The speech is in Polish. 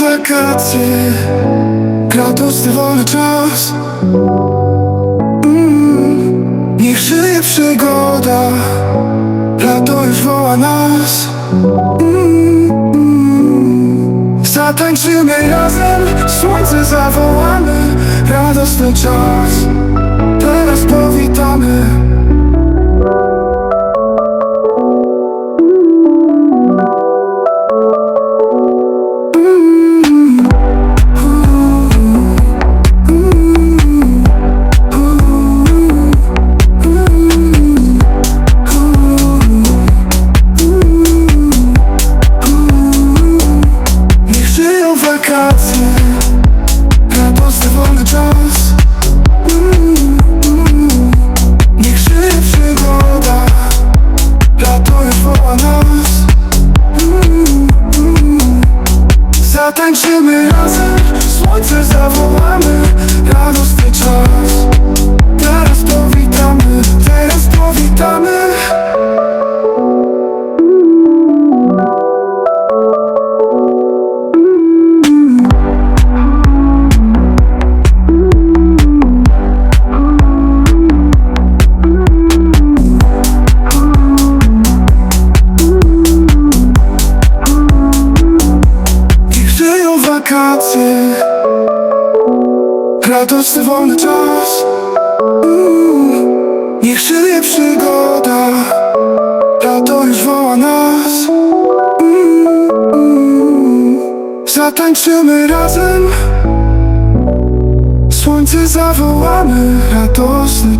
wakacje Kratos, wolny czas. Mm, Niech żyje przygoda. Lato już woła nas. Mm. Zatańczymy razem. Słońce zawołamy. Radosny czas Zatańczymy razem Słońce zawołamy wakacje. Radosny wolny czas. Mm, Niech żyje przygoda. Lato już woła nas. Mm. Zatańczymy razem. Słońce zawołamy Radosny